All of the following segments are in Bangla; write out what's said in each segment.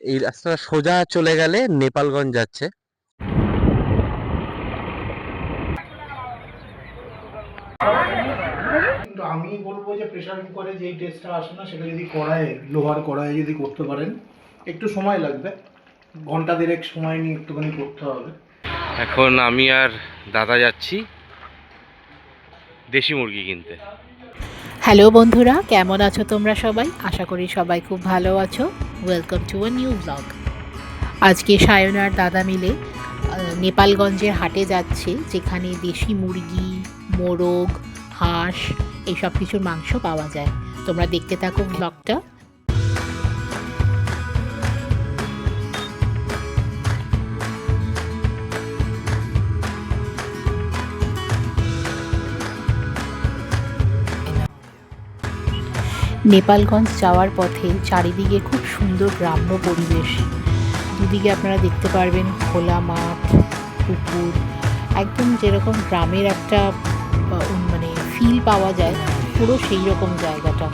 এই রাস্তাটা সোজা চলে গেলে নেপালগঞ্জ যাচ্ছে। কিন্তু আমি বলব যে প্রেশার কুকারে যেই টেস্টটা আসে না সেটা যদি কড়াইয়ে লোহার কড়াইয়ে যদি করতে পারেন একটু সময় লাগবে। ঘণ্টা দেড়েক সময় নিয়ে একটুখানি করতে হবে। এখন আমি আর দাদা যাচ্ছি দেশি মুরগি কিনতে। হ্যালো বন্ধুরা কেমন আছো তোমরা সবাই? আশা করি সবাই খুব ভালো আছো। Welcome to a new blog আজকে সায়ন আর দাদা মিলে নেপালগঞ্জের হাটে যাচ্ছে, যেখানে দেশি মুরগি, মোরগ, হাঁস, এইসব কিছুর মাংস পাওয়া যায়। তোমরা দেখতে থাকো ব্লগটা নেপালগঞ্জ যাওয়ার পথে চারিদিকে খুব সুন্দর গ্রাম্য পরিবেশ। দুদিকে আপনারা দেখতে পারবেন খোলা মাঠ, পুকুর, একদম যেরকম গ্রামের একটা মানে ফিল পাওয়া যায়, পুরো সেই রকম জায়গাটা।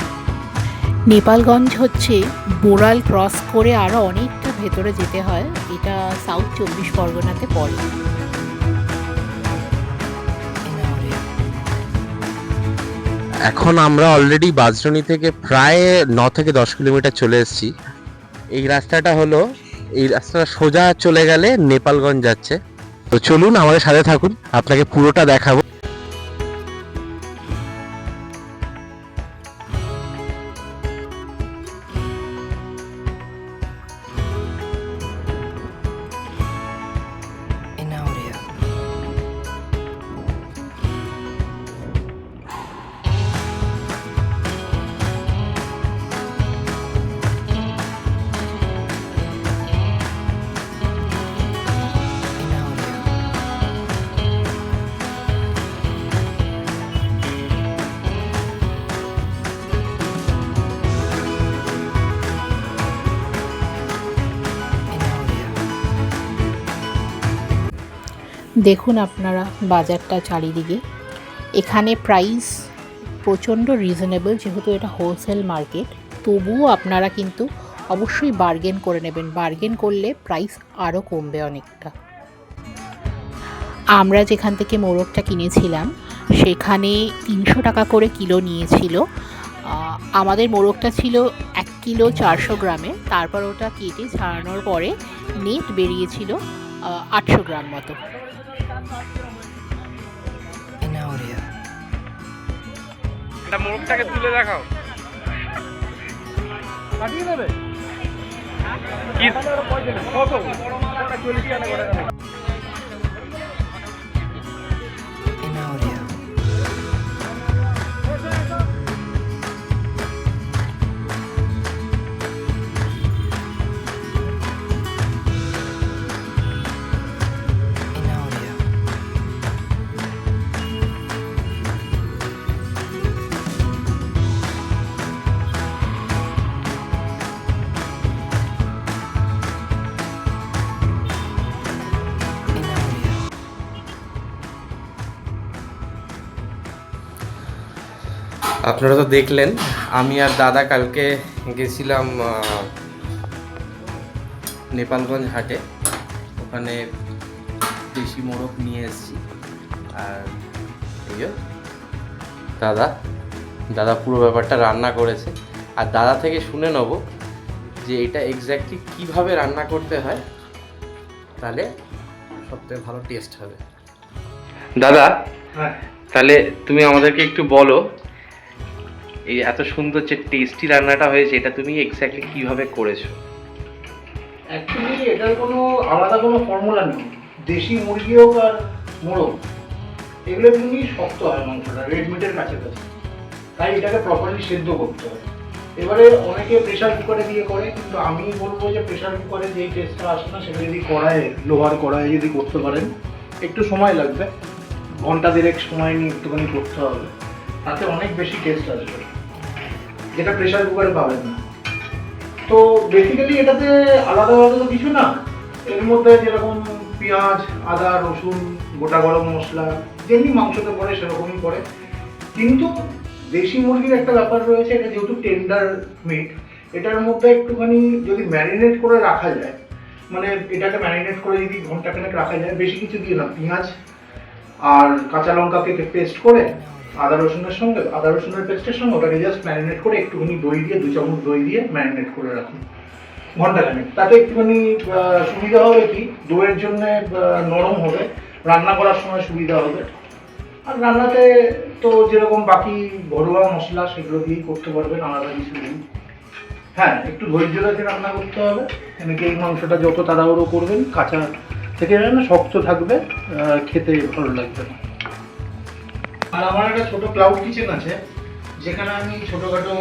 নেপালগঞ্জ হচ্ছে বোড়াল ক্রস করে আরও অনেকটা ভেতরে যেতে হয়, এটা সাউথ চব্বিশ পরগনাতে পড়ে। এখন আমরা অলরেডি বাজরনি থেকে প্রায় ন থেকে দশ কিলোমিটার চলে এসেছি। এই রাস্তাটা হলো, এই রাস্তাটা সোজা চলে গেলে নেপালগঞ্জ যাচ্ছে। তো চলুন আমাদের সাথে থাকুন, আপনাকে পুরোটা দেখাবো। দেখুন আপনারা বাজারটা চারিদিকে। এখানে প্রাইস প্রচণ্ড রিজনেবল যেহেতু এটা হোলসেল মার্কেট তবুও আপনারা কিন্তু অবশ্যই বার্গেন করে নেবেন। বার্গেন করলে প্রাইস আরও কমবে অনেকটা। আমরা যেখান থেকে মোরগটা কিনেছিলাম, সেখানে তিনশো টাকা করে কিলো নিয়েছিল। আমাদের মোরগটা ছিল এক কিলো চারশো গ্রামে, তারপর ওটা কেটে ছাড়ানোর পরে নেট বেরিয়েছিল আটশো গ্রাম মতো। এটা মোরগটাকে তুলে দেখাও। কি? In আপনারা তো দেখলেন আমি আর দাদা কালকে গেছিলাম নেপালগঞ্জ হাটে। ওখানে দেশি মোরগ নিয়ে এসেছি। আর এই দাদা দাদা পুরো ব্যাপারটা রান্না করেছে। আর দাদা থেকে শুনে নেব যে এটা এক্স্যাক্টলি কীভাবে রান্না করতে হয় তাহলে সবথেকে ভালো টেস্ট হবে। দাদা হ্যাঁ। তাহলে তুমি আমাদেরকে একটু বলো এই এত সুন্দর যে টেস্টি রান্নাটা হয়েছে, এটা তুমি এক্স্যাক্টলি কীভাবে করেছ? অ্যাকচুয়ালি এটার কোনো আলাদা কোনো ফর্মুলা নেই। দেশি মুরগি হোক আর মোরগ, এগুলো এমনি শক্ত হয় মাংসটা রেড মিটের কাছাকাছি। তাই এটাকে প্রপারলি সেদ্ধ করতে হয়। এবারে অনেকে প্রেশার কুকারে দিয়ে করে, কিন্তু আমি বলব যে প্রেশার কুকারে যেই টেস্টটা আসে না, সেটা যদি কড়াইয়ে, লোহার কড়াইয়ে যদি করতে পারেন, একটু সময় লাগবে। ঘণ্টা দেড়েক সময় নিয়ে একটুখানি করতে হবে। তাতে অনেক বেশি টেস্ট আসবে। যেটা প্রেশার কুকারে পাবেন না। তো বেসিক্যালি এটাতে আলাদা আলাদা তো কিছু না। এর মধ্যে যেরকম পেঁয়াজ, আদা, রসুন, গোটা গরম মশলা, যেমনি মাংসতে পড়ে সেরকমই পড়ে। কিন্তু দেশি মুরগির একটা ব্যাপার রয়েছে, এটা যেহেতু টেন্ডার মিট এটার মধ্যে একটুখানি যদি ম্যারিনেট করে রাখা যায় মানে এটাকে ম্যারিনেট করে যদি ঘন্টাখানেক রাখা যায়, বেশি কিছু দিয়ে না, পেঁয়াজ আর কাঁচা লঙ্কাকে পেস্ট করে আদা রসুনের সঙ্গে, আদা রসুনের পেস্টের সঙ্গে ওটাকে জাস্ট ম্যারিনেট করে একটুখানি দই দিয়ে, দু চামচ দই দিয়ে ম্যারিনেট করে রাখুন। ঘন্টাখানেক। তাতে একটুখানি সুবিধা হবে কি? দইয়ের জন্য নরম হবে। রান্না করার সময় সুবিধা হবে। আর রান্নাতে তো যেরকম বাকি ঘরোয়া মশলা, সেগুলো দিয়েই করতে পারবেন, আলাদা কিছু নেই। হ্যাঁ একটু ধৈর্য রেখে রান্না করতে হবে। এনেকে এই মাংসটা যত তাড়াহুড়ো করবেন, কাঁচা থেকে শক্ত থাকবে খেতে ভালো লাগবে না। আর আমার একটা ছোট ক্লাউড কিচেন আছে, যেখানে আমি ছোটোখাটো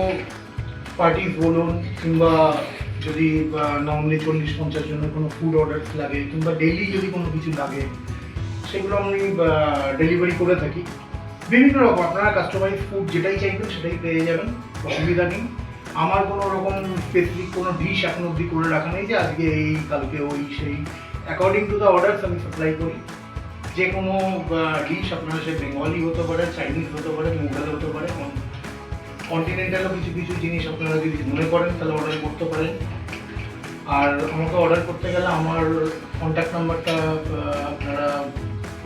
পার্টি বলুন, কিংবা যদি নর্মালি চল্লিশ, পঞ্চাশ জনের কোনো ফুড অর্ডার লাগে, কিংবা ডেইলি যদি কোনো কিছু লাগে, সেগুলো আমি ডেলিভারি করে থাকি। বিভিন্ন রকম, আপনারা কাস্টমাইজ ফুড যেটাই চাইবেন, সেটাই পেয়ে যাবেন, অসুবিধা নেই। আমার কোনো রকম স্পেসিফিক কোনো ডিশ এখন অবধি করে রাখা নেই যে আজকে এই, কালকে ওই, সেই। অ্যাকর্ডিং টু দ্য অর্ডারস আমি সাপ্লাই করি। যে কোনো ডিশ আপনারা সে বেঙ্গলি হতে পারে, চাইনিজ হতে পারে, মুঘল হতে পারে কন্টিনেন্টালও কিছু কিছু জিনিস আপনারা যদি মনে করেন, তাহলে অর্ডার করতে পারেন। আর আমাকে অর্ডার করতে গেলে আমার কন্ট্যাক্ট নাম্বারটা আপনারা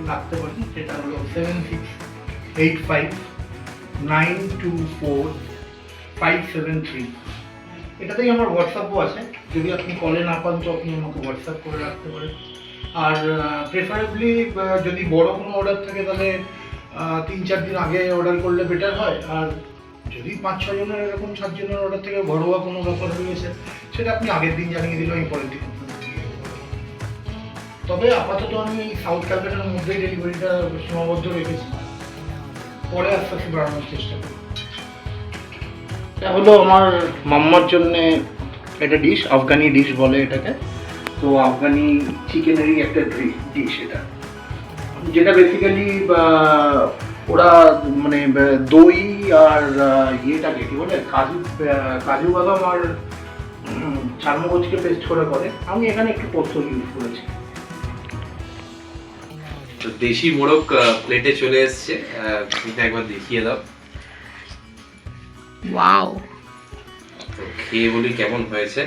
রাখতে পারেন, সেটা হলো seven six eight five nine two four five seven three এটাতেই আমার হোয়াটসঅ্যাপও আছে। যদি আপনি কলে না পান, তো আপনি আমাকে হোয়াটসঅ্যাপ করে রাখতে পারেন। আর প্রেফারেবলি যদি বড় কোনো অর্ডার থাকে, তাহলে তিন চার দিন আগে অর্ডার করলে বেটার হয়। আর যদি পাঁচ ছ জনের, এরকম সাত জনের অর্ডার থেকে ঘরোয়া কোনো ব্যাপার রয়েছে, সেটা আপনি আগের দিন জানিয়ে দিলে আমি পরের দিন। তবে আপাতত আমি সাউথ ক্যালকাটার মধ্যেই ডেলিভারিটা সীমাবদ্ধ রেখেছি। পরে আস্তে আস্তে বাড়ানোর চেষ্টা করব। এটা হলো আমার মাম্মার জন্যে একটা ডিশ আফগানি ডিশ বলে এটাকে। তো আফগানি চিকেনেরই একটা ডিশ এটা যেটা বেসিক্যালি ওরা মানে দই আর ইয়েটাকে কি বলে? কাজু আহ, কাজু বাদাম আর চারমগজকে পেস্ট করে করে। আমি এখানে একটু পোস্ত ইউজ করেছি। তো দেশি মোড়ক প্লেটে চলে এসছে। আহ, তুমি একবার দেখিয়ে দাও। ওয়াও। তো খেয়ে বলি কেমন হয়েছে।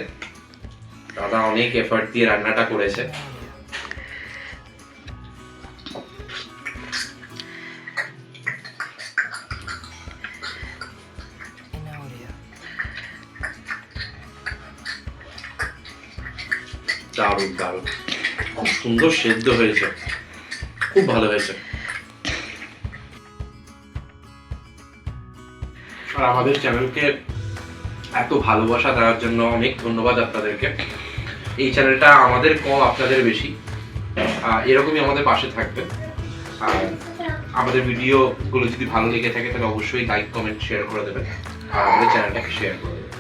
দাদা অনেক এফার্ট দিয়ে রান্নাটা করেছে. দারুণ দারুণ। খুব সুন্দর সেদ্ধ হয়েছে। খুব ভালো হয়েছে। আর আমাদের চ্যানেলকে এত ভালোবাসা দেওয়ার জন্য অনেক ধন্যবাদ আপনাদেরকে। এই চ্যানেলটা আমাদের কম, আপনাদের বেশি। এরকমই আমাদের পাশে থাকবে আর আমাদের ভিডিওগুলো যদি ভালো লেগে থাকে, তাহলে অবশ্যই লাইক কমেন্ট শেয়ার করে দেবেন। আর আমাদের চ্যানেলটাকে শেয়ার করে দেবেন।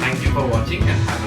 Thank you for watching and have